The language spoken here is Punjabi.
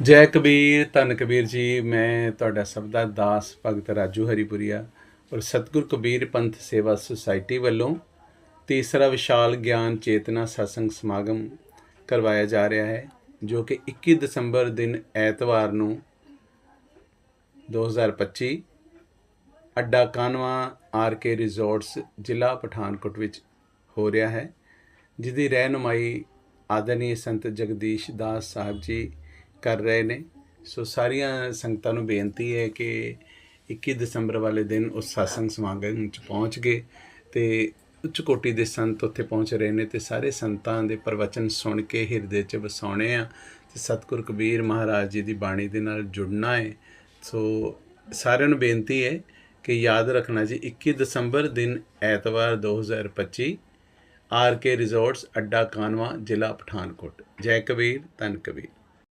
ਜੈ ਕਬੀਰ, ਧੰਨ ਕਬੀਰ ਜੀ, ਮੈਂ ਤੁਹਾਡਾ ਸਭ ਦਾ ਦਾਸ ਭਗਤ ਰਾਜੂ ਹਰੀਪੁਰੀਆ ਔਰ ਸਤਿਗੁਰ ਕਬੀਰ ਪੰਥ ਸੇਵਾ ਸੁਸਾਇਟੀ ਵੱਲੋਂ ਤੀਸਰਾ ਵਿਸ਼ਾਲ ਗਿਆਨ ਚੇਤਨਾ ਸਤਸੰਗ ਸਮਾਗਮ ਕਰਵਾਇਆ ਜਾ ਰਿਹਾ ਹੈ, ਜੋ ਕਿ 21 ਦਸੰਬਰ ਦਿਨ ਐਤਵਾਰ ਨੂੰ 2025 ਅੱਡਾ ਕਾਨਵਾ ਆਰ ਕੇ ਰਿਜ਼ੋਰਟਸ ਜ਼ਿਲ੍ਹਾ ਪਠਾਨਕੋਟ ਵਿੱਚ ਹੋ ਰਿਹਾ ਹੈ ਜਿਹਦੀ ਰਹਿਨੁਮਾਈ ਆਦਰਨੀय ਸੰਤ ਜਗਦੀਸ਼ ਦਾਸ ਸਾਹਿਬ ਜੀ ਕਰ ਰਹੇ ਨੇ। ਸੋ ਸਾਰੀਆਂ ਸੰਗਤਾਂ ਨੂੰ ਬੇਨਤੀ ਹੈ ਕਿ 21 ਦਸੰਬਰ ਵਾਲੇ ਦਿਨ ਉਸ satsang ਸਮਾਗਮ ਵਿੱਚ ਪਹੁੰਚ ਗਏ ਤੇ ਉੱਚ ਕੋਟੀ ਦੇ ਸੰਤ ਉੱਥੇ ਪਹੁੰਚ ਰਹੇ ਨੇ ਤੇ ਸਾਰੇ ਸੰਤਾਂ ਦੇ ਪ੍ਰਵਚਨ ਸੁਣ ਕੇ ਹਿਰਦੇ 'ਚ ਵਸਾਉਣੇ ਆ ਤੇ ਸਤਿਗੁਰ ਕਬੀਰ ਮਹਾਰਾਜ ਜੀ ਦੀ ਬਾਣੀ ਦੇ ਨਾਲ ਜੁੜਨਾ ਹੈ। ਸੋ ਸਾਰਿਆਂ ਨੂੰ ਬੇਨਤੀ ਹੈ ਕਿ ਯਾਦ ਰੱਖਣਾ ਜੀ 21 ਦਸੰਬਰ ਦਿਨ ਐਤਵਾਰ 2025 ਆਰ ਕੇ ਰਿਜ਼ੋਰਟਸ, ਅੱਡਾ ਕਾਨਵਾ, ਜ਼ਿਲ੍ਹਾ ਪਠਾਨਕੋਟ। ਜੈ ਕਬੀਰ, ਧੰਨ ਕਬੀਰ।